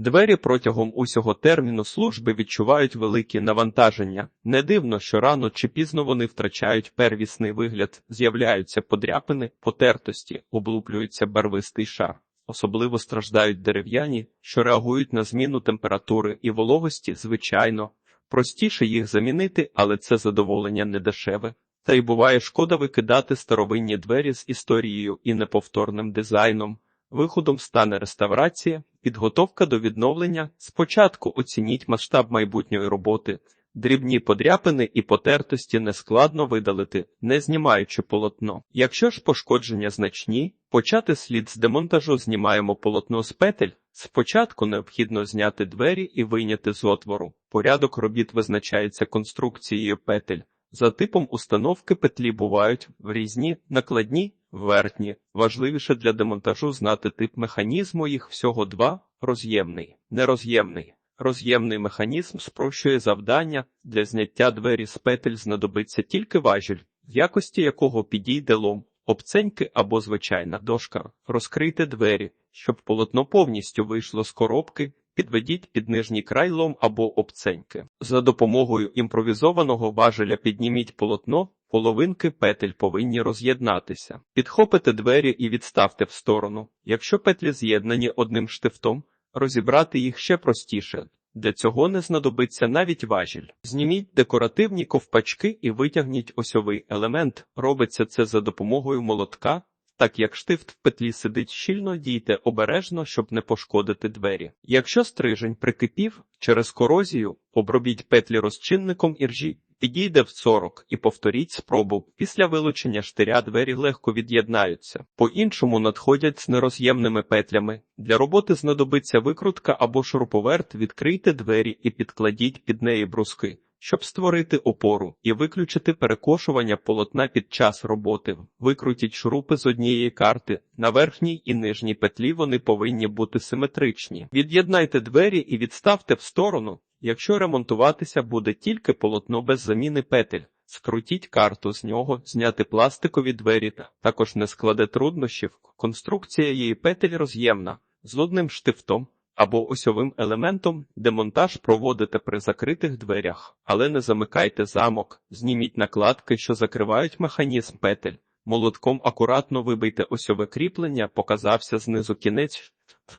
Двері протягом усього терміну служби відчувають великі навантаження. Не дивно, що рано чи пізно вони втрачають первісний вигляд, з'являються подряпини, потертості, облуплюється барвистий шар. Особливо страждають дерев'яні, що реагують на зміну температури і вологості, звичайно. Простіше їх замінити, але це задоволення не дешеве. Та й буває шкода викидати старовинні двері з історією і неповторним дизайном. Виходом стане реставрація, підготовка до відновлення. Спочатку оцініть масштаб майбутньої роботи. Дрібні подряпини і потертості нескладно видалити, не знімаючи полотно. Якщо ж пошкодження значні, почати слід з демонтажу знімаємо полотно з петель. Спочатку необхідно зняти двері і вийняти з отвору. Порядок робіт визначається конструкцією петель. За типом установки петлі бувають різні, накладні, вертні. Важливіше для демонтажу знати тип механізму, їх всього два роз'ємний, нероз'ємний. Роз'ємний механізм спрощує завдання, для зняття двері з петель знадобиться тільки важіль, в якості якого підійде лом, обценьки або звичайна дошка. Розкрийте двері, щоб полотно повністю вийшло з коробки, підведіть під нижній край лом або обценьки. За допомогою імпровізованого важеля підніміть полотно, половинки петель повинні роз'єднатися. Підхопите двері і відставте в сторону. Якщо петлі з'єднані одним штифтом, розібрати їх ще простіше. Для цього не знадобиться навіть важіль. Зніміть декоративні ковпачки і витягніть осьовий елемент. Робиться це за допомогою молотка. Так як штифт в петлі сидить щільно, дійте обережно, щоб не пошкодити двері. Якщо стрижень прикипів через корозію, обробіть петлі розчинником іржі, підійде в 40 і повторіть спробу. Після вилучення штиря двері легко від'єднаються. По-іншому надходять з нероз'ємними петлями. Для роботи знадобиться викрутка або шуруповерт, відкрийте двері і підкладіть під неї бруски. Щоб створити опору і виключити перекошування полотна під час роботи, викрутіть шурупи з однієї карти. На верхній і нижній петлі вони повинні бути симетричні. Від'єднайте двері і відставте в сторону. Якщо ремонтуватися буде тільки полотно без заміни петель, скрутіть карту з нього, зняти пластикові двері, також не складе труднощів. Конструкція її петель роз'ємна з одним штифтом або осьовим елементом, демонтаж проводите при закритих дверях, але не замикайте замок, зніміть накладки, що закривають механізм петель. Молотком акуратно вибийте осьове кріплення, показався знизу кінець,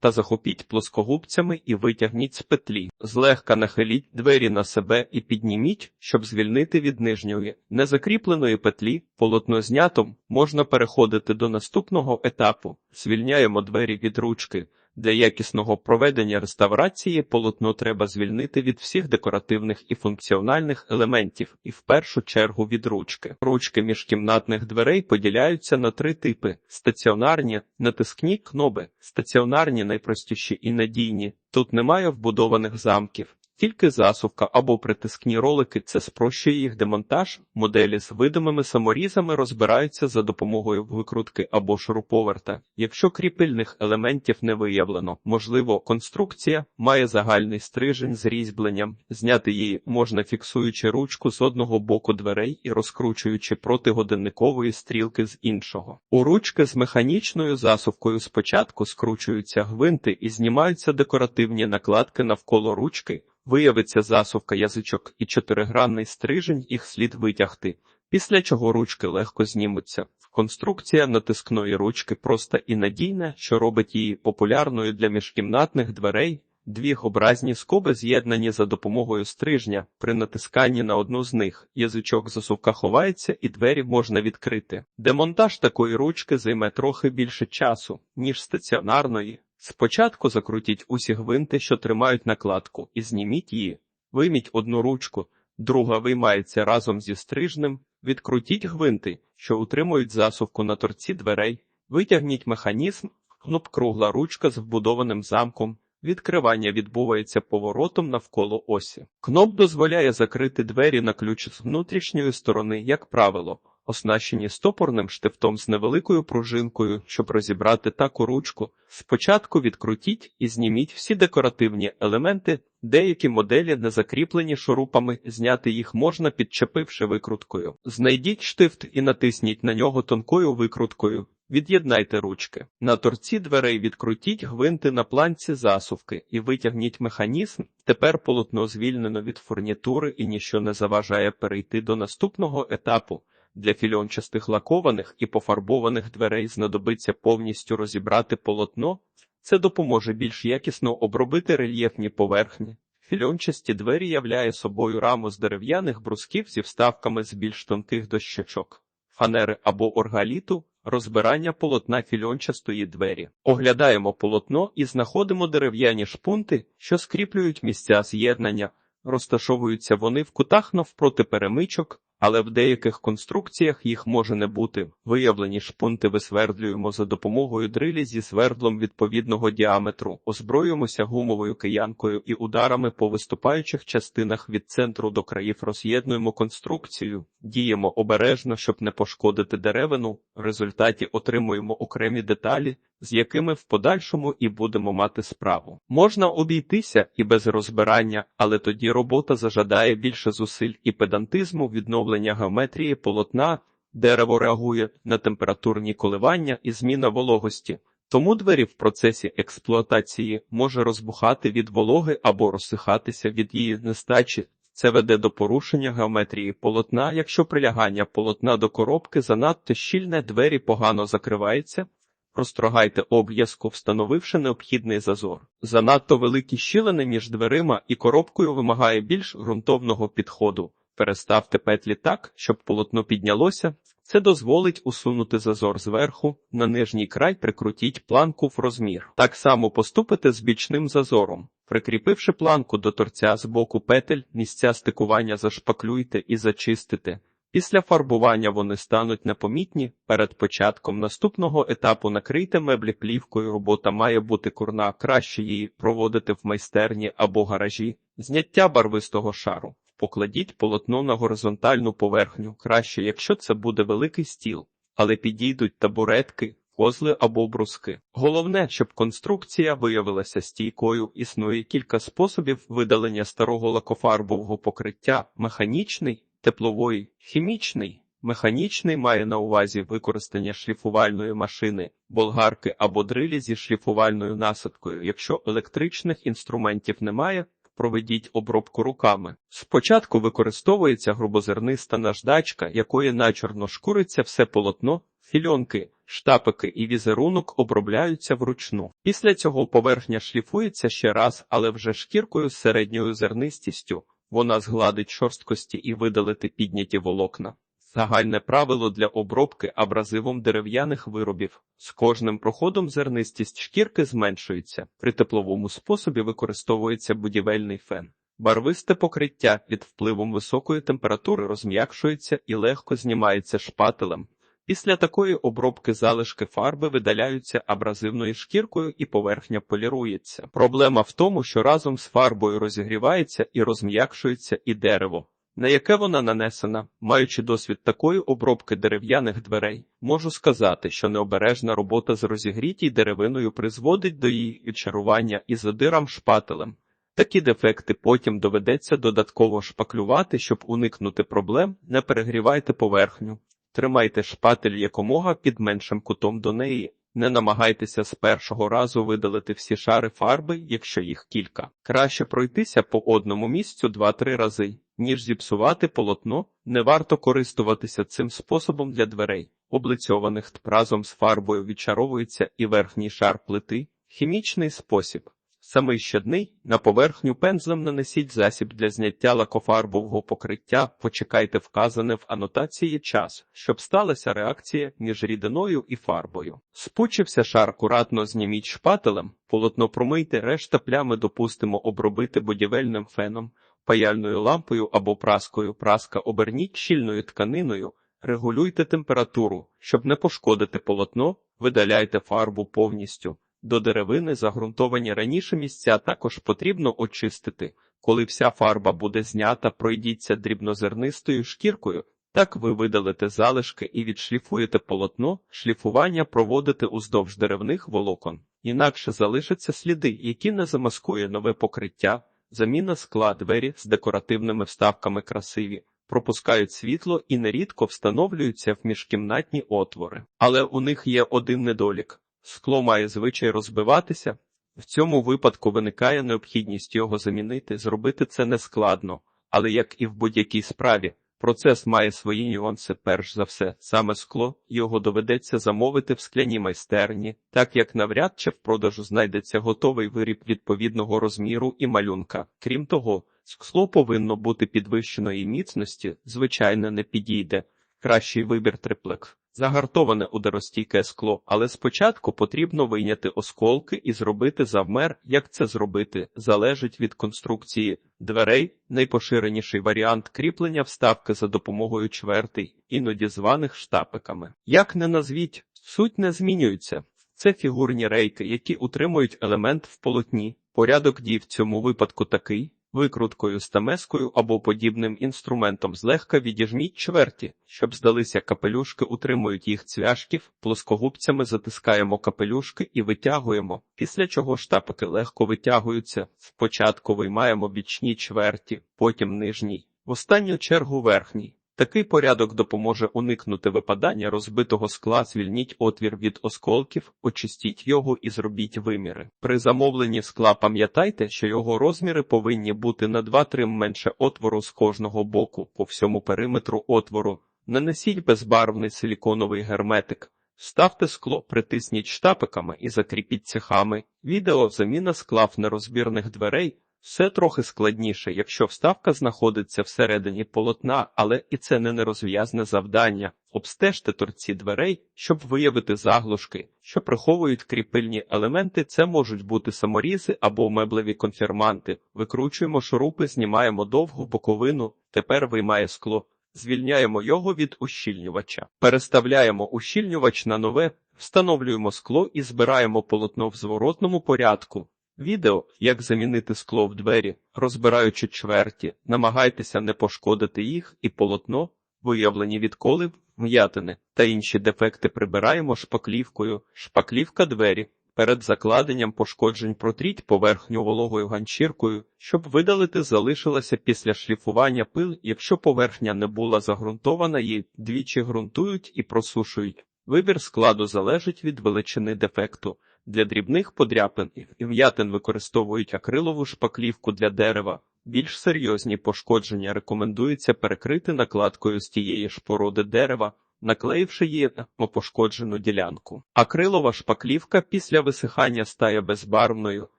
та захопіть плоскогубцями і витягніть з петлі. Злегка нахиліть двері на себе і підніміть, щоб звільнити від нижньої, незакріпленої петлі, полотно знятом, можна переходити до наступного етапу. Звільняємо двері від ручки. Для якісного проведення реставрації полотно треба звільнити від всіх декоративних і функціональних елементів, і в першу чергу від ручки. Ручки міжкімнатних дверей поділяються на три типи: стаціонарні, натискні кноби, стаціонарні найпростіші і надійні. Тут немає вбудованих замків. Тільки засувка або притискні ролики це спрощує їх демонтаж. Моделі з видимими саморізами розбираються за допомогою викрутки або шуруповерта. Якщо кріпильних елементів не виявлено, можливо, конструкція має загальний стрижень з різьбленням. Зняти її можна фіксуючи ручку з одного боку дверей і розкручуючи проти годинникової стрілки з іншого. У ручки з механічною засувкою спочатку скручуються гвинти і знімаються декоративні накладки навколо ручки. Виявиться засувка язичок і чотиригранний стрижень, їх слід витягти, після чого ручки легко знімуться. Конструкція натискної ручки проста і надійна, що робить її популярною для міжкімнатних дверей. Дві образні скоби з'єднані за допомогою стрижня. При натисканні на одну з них язичок засувка ховається і двері можна відкрити. Демонтаж такої ручки займе трохи більше часу, ніж стаціонарної. Спочатку закрутіть усі гвинти, що тримають накладку, і зніміть її. Вийміть одну ручку, друга виймається разом зі стрижнем, відкрутіть гвинти, що утримують засувку на торці дверей, витягніть механізм, кноп кругла ручка з вбудованим замком. Відкривання відбувається поворотом навколо осі. Кноп дозволяє закрити двері на ключ з внутрішньої сторони, як правило, оснащені стопорним штифтом з невеликою пружинкою, щоб розібрати таку ручку. Спочатку відкрутіть і зніміть всі декоративні елементи, деякі моделі не закріплені шурупами, зняти їх можна підчепивши викруткою. Знайдіть штифт і натисніть на нього тонкою викруткою. Від'єднайте ручки. На торці дверей відкрутіть гвинти на планці засувки і витягніть механізм. Тепер полотно звільнено від фурнітури і ніщо не заважає перейти до наступного етапу. Для фільончастих лакованих і пофарбованих дверей знадобиться повністю розібрати полотно. Це допоможе більш якісно обробити рельєфні поверхні. Фільончасті двері являє собою раму з дерев'яних брусків зі вставками з більш тонких дощечок, фанери або оргаліту, розбирання полотна фільончастої двері. Оглядаємо полотно і знаходимо дерев'яні шпунти, що скріплюють місця з'єднання. Розташовуються вони в кутах навпроти перемичок, але в деяких конструкціях їх може не бути. Виявлені шпунти висвердлюємо за допомогою дрилі зі свердлом відповідного діаметру, озброюємося гумовою киянкою і ударами по виступаючих частинах від центру до країв роз'єднуємо конструкцію, діємо обережно, щоб не пошкодити деревину. В результаті отримуємо окремі деталі, з якими в подальшому і будемо мати справу. Можна обійтися і без розбирання, але тоді робота зажадає більше зусиль і педантизму відновлення геометрії полотна, дерево реагує на температурні коливання і зміна вологості. Тому двері в процесі експлуатації може розбухати від вологи або розсихатися від її нестачі. Це веде до порушення геометрії полотна, якщо прилягання полотна до коробки занадто щільне, двері погано закриваються, Прострогайте обв'язку, встановивши необхідний зазор. Занадто великі щілини між дверима і коробкою вимагає більш ґрунтовного підходу. Переставте петлі так, щоб полотно піднялося. Це дозволить усунути зазор зверху, на нижній край прикрутіть планку в розмір. Так само поступите з бічним зазором. Прикріпивши планку до торця з боку петель, місця стикування зашпаклюйте і зачистите. Після фарбування вони стануть непомітні. Перед початком наступного етапу накрийте меблі плівкою. Робота має бути курна, краще її проводити в майстерні або гаражі. Зняття барвистого шару. Покладіть полотно на горизонтальну поверхню, краще, якщо це буде великий стіл, але підійдуть табуретки, козли або бруски. Головне, щоб конструкція виявилася стійкою. Існує кілька способів видалення старого лакофарбового покриття, механічний теплової, хімічний, механічний має на увазі використання шліфувальної машини, болгарки або дрилі зі шліфувальною насадкою. Якщо електричних інструментів немає, проведіть обробку руками. Спочатку використовується грубозерниста наждачка, якої начерно шкуриться все полотно, фільонки. Штапики і візерунок обробляються вручну. Після цього поверхня шліфується ще раз, але вже шкіркою з середньою зернистістю. Вона згладить шорсткості і видалити підняті волокна. Загальне правило для обробки абразивом дерев'яних виробів. З кожним проходом зернистість шкірки зменшується. При тепловому способі використовується будівельний фен. Барвисте покриття під впливом високої температури розм'якшується і легко знімається шпателем. Після такої обробки залишки фарби видаляються абразивною шкіркою і поверхня полірується. Проблема в тому, що разом з фарбою розігрівається і розм'якшується і дерево, на яке вона нанесена. Маючи досвід такої обробки дерев'яних дверей, можу сказати, що необережна робота з розігрітій деревиною призводить до її відчарування і задирам шпателем. Такі дефекти потім доведеться додатково шпаклювати, щоб уникнути проблем, не перегрівайте поверхню. Тримайте шпатель якомога під меншим кутом до неї. Не намагайтеся з першого разу видалити всі шари фарби, якщо їх кілька. Краще пройтися по одному місцю два-три рази, ніж зіпсувати полотно. Не варто користуватися цим способом для дверей, облицьованих разом з фарбою відчаровується і верхній шар плити, хімічний спосіб. Самий щодний на поверхню пензлем нанесіть засіб для зняття лакофарбового покриття, почекайте вказане в анотації час, щоб сталася реакція між рідиною і фарбою. Спучився шар акуратно зніміть шпателем, полотно промийте, решта плями допустимо обробити будівельним феном, паяльною лампою або праскою. Праска оберніть щільною тканиною, регулюйте температуру, щоб не пошкодити полотно, видаляйте фарбу повністю. До деревини загрунтовані раніше місця також потрібно очистити. Коли вся фарба буде знята, пройдіться дрібнозернистою шкіркою. Так ви видалите залишки і відшліфуєте полотно, шліфування проводите уздовж деревних волокон. Інакше залишаться сліди, які не замаскує нове покриття, заміна скла двері з декоративними вставками красиві. пропускають світло і нерідко встановлюються в міжкімнатні отвори. Але у них є один недолік: скло має звичай розбиватися. В цьому випадку виникає необхідність його замінити. Зробити це нескладно, але як і в будь-якій справі, процес має свої нюанси. Перш за все, саме скло його доведеться замовити в скляній майстерні, так як навряд чи в продажу знайдеться готовий виріб відповідного розміру і малюнка. Крім того, скло повинно бути підвищеної міцності, звичайно, не підійде. Кращий вибір триплекс. Загартоване ударостійке скло, але спочатку потрібно вийняти осколки і зробити завмер. Як це зробити, залежить від конструкції дверей. Найпоширеніший варіант кріплення вставки за допомогою чвертей, іноді званих штапиками. Як не назвіть, суть не змінюється. Це фігурні рейки, які утримують елемент в полотні. Порядок дій в цьому випадку такий. Викруткою стамескою або подібним інструментом злегка відіжміть чверті, щоб здалися капелюшки, утримують їх цвяшків, плоскогубцями затискаємо капелюшки і витягуємо, після чого штапики легко витягуються. Спочатку виймаємо бічні чверті, потім нижній, в останню чергу верхній. Такий порядок допоможе уникнути випадання розбитого скла, звільніть отвір від осколків, очистіть його і зробіть виміри. При замовленні скла пам'ятайте, що його розміри повинні бути на 2-3 менше отвору з кожного боку по всьому периметру отвору. Нанесіть безбарвний силіконовий герметик. Ставте скло, притисніть штапиками і закріпіть цехами. Відео заміна скла в нерозбірних дверей. Все трохи складніше, якщо вставка знаходиться всередині полотна, але і це не нерозв'язне завдання. Обстежте торці дверей, щоб виявити заглушки, що приховують кріпильні елементи. Це можуть бути саморізи або меблеві конфірманти. Викручуємо шурупи, знімаємо довгу боковину. Тепер виймає скло. Звільняємо його від ущільнювача. Переставляємо ущільнювач на нове, встановлюємо скло і збираємо полотно в зворотному порядку. Відео, як замінити скло в двері, розбираючи чверті, намагайтеся не пошкодити їх і полотно, виявлені відколи, м'ятини та інші дефекти прибираємо шпаклівкою, шпаклівка двері. Перед закладенням пошкоджень протріть поверхню вологою ганчіркою, щоб видалити залишилася після шліфування пил, якщо поверхня не була загрунтована, її двічі ґрунтують і просушують. Вибір складу залежить від величини дефекту. Для дрібних подряпин і вм'ятин використовують акрилову шпаклівку для дерева. Більш серйозні пошкодження рекомендується перекрити накладкою з тієї ж породи дерева, наклеївши її на пошкоджену ділянку. Акрилова шпаклівка після висихання стає безбарвною.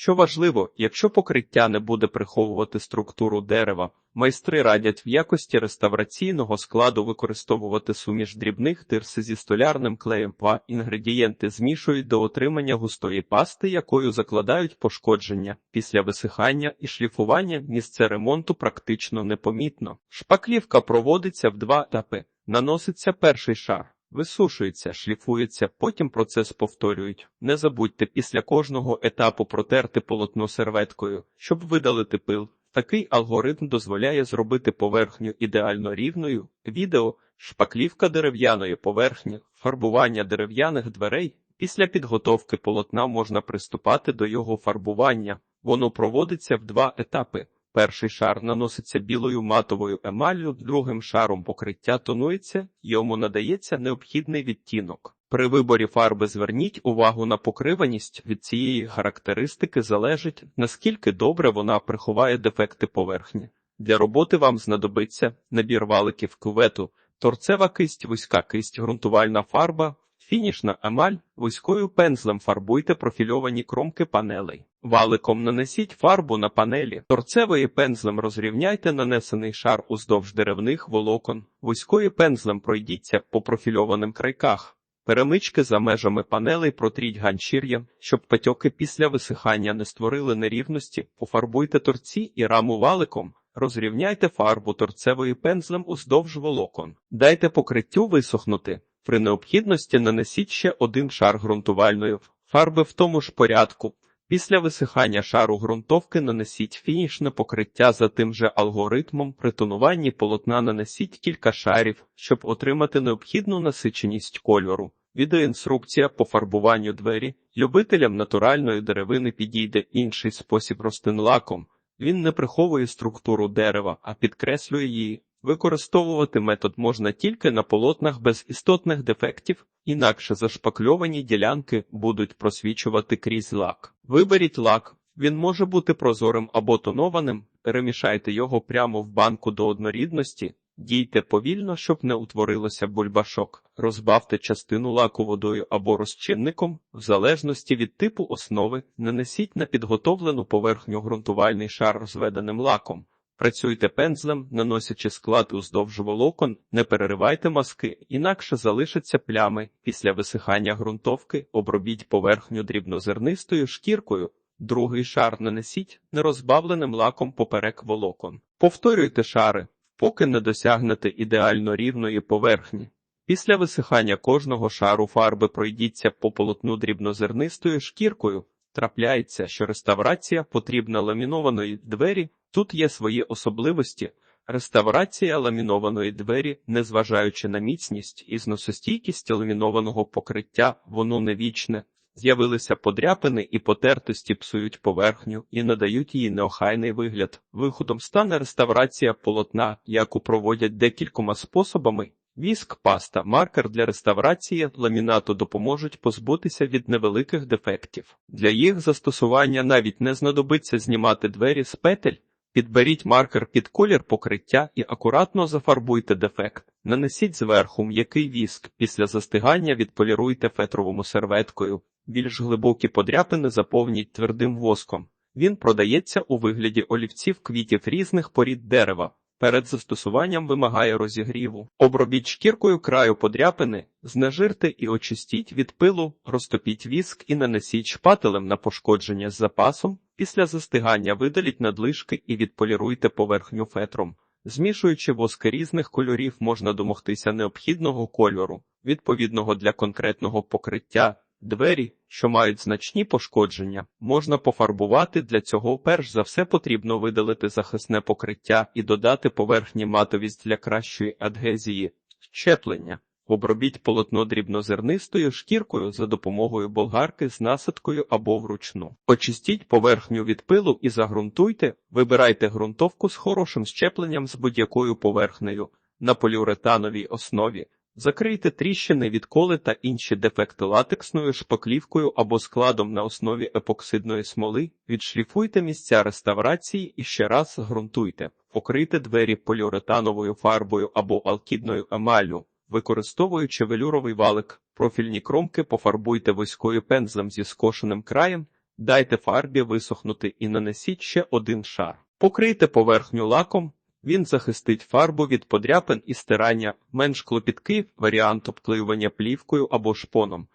Що важливо, якщо покриття не буде приховувати структуру дерева, майстри радять в якості реставраційного складу використовувати суміш дрібних тирси зі столярним клеєм, па інгредієнти змішують до отримання густої пасти, якою закладають пошкодження. Після висихання і шліфування місце ремонту практично непомітно. Шпаклівка проводиться в два етапи. Наноситься перший шар. Висушується, шліфується, потім процес повторюють. Не забудьте після кожного етапу протерти полотно серветкою, щоб видалити пил. Такий алгоритм дозволяє зробити поверхню ідеально рівною. Відео шпаклівка дерев'яної поверхні, фарбування дерев'яних дверей. Після підготовки полотна можна приступати до його фарбування. Воно проводиться в два етапи. Перший шар наноситься білою матовою емаллю, другим шаром покриття тонується, йому надається необхідний відтінок. При виборі фарби зверніть увагу на покриваність від цієї характеристики залежить, наскільки добре вона приховає дефекти поверхні. Для роботи вам знадобиться набір валиків кувету, торцева кисть, вузька кисть, ґрунтувальна фарба, фінішна емаль, вузькою пензлем фарбуйте профільовані кромки панелей. Валиком нанесіть фарбу на панелі, торцевою пензлем розрівняйте нанесений шар уздовж деревних волокон, вузькою пензлем пройдіться по профільованим крайках. Перемички за межами панелей протріть ганчір'ям, щоб патьоки після висихання не створили нерівності, пофарбуйте торці і раму валиком, розрівняйте фарбу торцевою пензлем уздовж волокон. Дайте покриттю висохнути. При необхідності нанесіть ще один шар ґрунтувальної фарби в тому ж порядку. Після висихання шару ґрунтовки нанесіть фінішне покриття за тим же алгоритмом. При тонуванні полотна нанесіть кілька шарів, щоб отримати необхідну насиченість кольору. Відеоінструкція по фарбуванню двері. Любителям натуральної деревини підійде інший спосіб розтинлаком. Він не приховує структуру дерева, а підкреслює її. Використовувати метод можна тільки на полотнах без істотних дефектів, інакше зашпакльовані ділянки будуть просвічувати крізь лак. Виберіть лак, він може бути прозорим або тонованим, перемішайте його прямо в банку до однорідності, дійте повільно, щоб не утворилося бульбашок. Розбавте частину лаку водою або розчинником, в залежності від типу основи, нанесіть на підготовлену поверхню ґрунтувальний шар розведеним лаком. Працюйте пензлем, наносячи склад уздовж волокон, не переривайте маски, інакше залишаться плями. Після висихання ґрунтовки обробіть поверхню дрібнозернистою шкіркою, другий шар нанесіть нерозбавленим лаком поперек волокон. Повторюйте шари, поки не досягнете ідеально рівної поверхні. Після висихання кожного шару фарби пройдіться по полотну дрібнозернистою шкіркою. Трапляється, що реставрація потрібна ламінованої двері. Тут є свої особливості. Реставрація ламінованої двері, незважаючи на міцність і зносостійкість ламінованого покриття, воно не вічне. З'явилися подряпини і потертості псують поверхню і надають їй неохайний вигляд. Виходом стане реставрація полотна, яку проводять декількома способами. Віск, паста, маркер для реставрації ламінату допоможуть позбутися від невеликих дефектів. Для їх застосування навіть не знадобиться знімати двері з петель. Підберіть маркер під колір покриття і акуратно зафарбуйте дефект. Нанесіть зверху м'який віск. Після застигання відполіруйте фетровому серветкою. Більш глибокі подряпини заповніть твердим воском. Він продається у вигляді олівців квітів різних порід дерева. Перед застосуванням вимагає розігріву. Обробіть шкіркою краю подряпини, знежирте і очистіть від пилу, розтопіть віск і нанесіть шпателем на пошкодження з запасом. Після застигання видаліть надлишки і відполіруйте поверхню фетром. Змішуючи воски різних кольорів, можна домогтися необхідного кольору, відповідного для конкретного покриття. Двері, що мають значні пошкодження, можна пофарбувати. Для цього перш за все потрібно видалити захисне покриття і додати поверхні матовість для кращої адгезії, щеплення. Обробіть полотно дрібнозернистою шкіркою за допомогою болгарки з насадкою або вручну. Очистіть поверхню від пилу і загрунтуйте, вибирайте ґрунтовку з хорошим щепленням з будь-якою поверхнею на поліуретановій основі. Закрийте тріщини від коли та інші дефекти латексною шпаклівкою або складом на основі епоксидної смоли, відшліфуйте місця реставрації і ще раз ґрунтуйте, покрийте двері поліуретановою фарбою або алкідною емаллю. Використовуючи велюровий валик, профільні кромки пофарбуйте вузькою пензлем зі скошеним краєм, дайте фарбі висохнути і нанесіть ще один шар. Покрийте поверхню лаком, він захистить фарбу від подряпин і стирання, менш клопіткий варіант обклеювання плівкою або шпоном.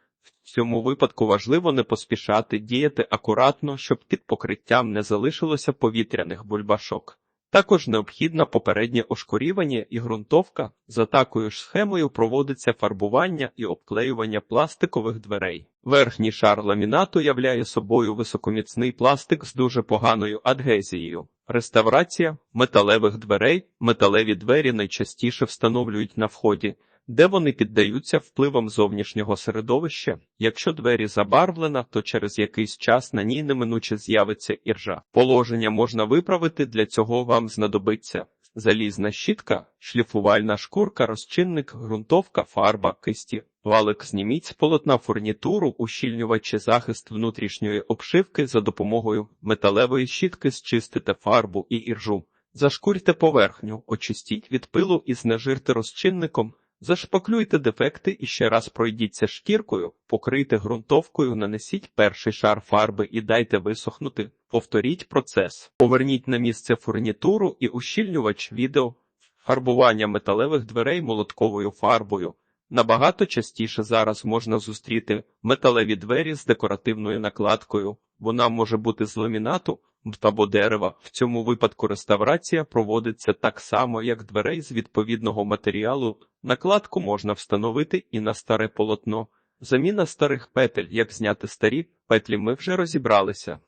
В цьому випадку важливо не поспішати діяти акуратно, щоб під покриттям не залишилося повітряних бульбашок. Також необхідна попереднє ошкурівання і ґрунтовка. За такою ж схемою проводиться фарбування і обклеювання пластикових дверей. Верхній шар ламінату являє собою високоміцний пластик з дуже поганою адгезією. Реставрація металевих дверей. Металеві двері найчастіше встановлюють на вході, де вони піддаються впливам зовнішнього середовища. Якщо двері забарвлена, то через якийсь час на ній неминуче з'явиться іржа. Положення можна виправити, для цього вам знадобиться залізна щітка, шліфувальна шкурка, розчинник, ґрунтовка, фарба, кисті. Валик зніміть з полотна фурнітуру, ущільнювачі захист внутрішньої обшивки за допомогою металевої щітки зчистите фарбу і іржу. Зашкурте поверхню, очистіть від пилу і знежирте розчинником. Зашпаклюйте дефекти і ще раз пройдіться шкіркою, покрийте ґрунтовкою, нанесіть перший шар фарби і дайте висохнути. Повторіть процес. Поверніть на місце фурнітуру і ущільнювач відео. Фарбування металевих дверей молотковою фарбою. Набагато частіше зараз можна зустріти металеві двері з декоративною накладкою. Вона може бути з ламінату або дерева. В цьому випадку реставрація проводиться так само, як дверей з відповідного матеріалу. Накладку можна встановити і на старе полотно. Заміна старих петель, як зняти старі петлі, ми вже розібралися.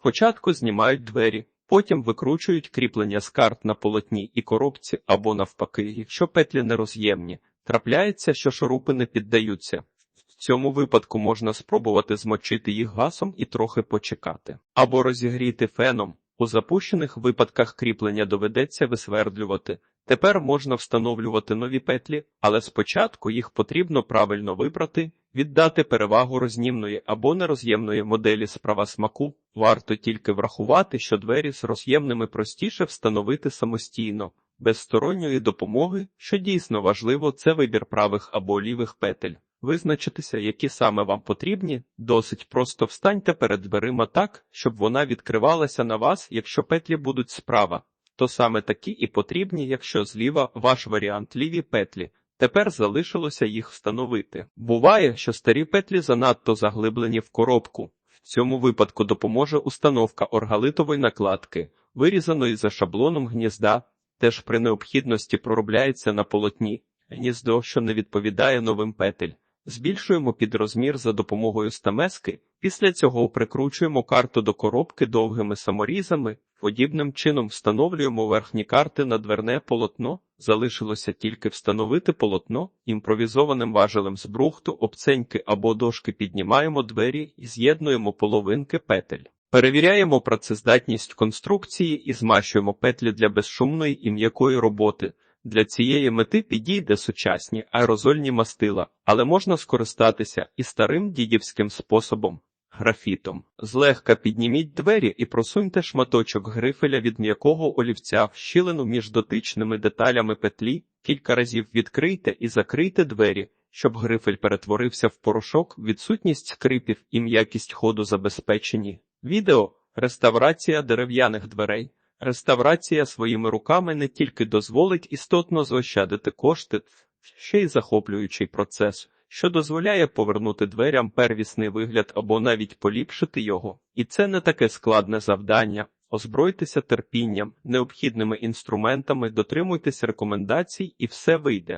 Спочатку знімають двері, потім викручують кріплення з карт на полотні і коробці або навпаки, якщо петлі нероз'ємні. Трапляється, що шурупи не піддаються. Цьому випадку можна спробувати змочити їх гасом і трохи почекати, або розігріти феном. У запущених випадках кріплення доведеться висвердлювати. Тепер можна встановлювати нові петлі, але спочатку їх потрібно правильно вибрати, віддати перевагу рознімної або нероз'ємної моделі справа смаку. Варто тільки врахувати, що двері з роз'ємними простіше встановити самостійно, без сторонньої допомоги, що дійсно важливо, це вибір правих або лівих петель. Визначитися, які саме вам потрібні, досить просто встаньте перед дверима так, щоб вона відкривалася на вас, якщо петлі будуть справа то саме такі і потрібні, якщо зліва ваш варіант ліві петлі. Тепер залишилося їх встановити. Буває, що старі петлі занадто заглиблені в коробку. В цьому випадку допоможе установка оргалитової накладки, вирізаної за шаблоном гнізда, теж при необхідності проробляється на полотні, гніздо, що не відповідає новим петель. Збільшуємо підрозмір за допомогою стамески, після цього прикручуємо карту до коробки довгими саморізами, подібним чином встановлюємо верхні карти на дверне полотно, залишилося тільки встановити полотно, імпровізованим важелем з брухту, обценьки або дошки піднімаємо двері і з'єднуємо половинки петель. Перевіряємо працездатність конструкції і змащуємо петлі для безшумної і м'якої роботи. Для цієї мети підійде сучасні аерозольні мастила, але можна скористатися і старим дідівським способом графітом. Злегка підніміть двері і просуньте шматочок грифеля від м'якого олівця в щілину між дотичними деталями петлі, кілька разів відкрийте і закрийте двері, щоб грифель перетворився в порошок, відсутність скрипів і м'якість ходу забезпечені. Відео реставрація дерев'яних дверей. Реставрація своїми руками не тільки дозволить істотно заощадити кошти, ще й захоплюючий процес, що дозволяє повернути дверям первісний вигляд або навіть поліпшити його. І це не таке складне завдання. Озбройтеся терпінням, необхідними інструментами, дотримуйтесь рекомендацій і все вийде.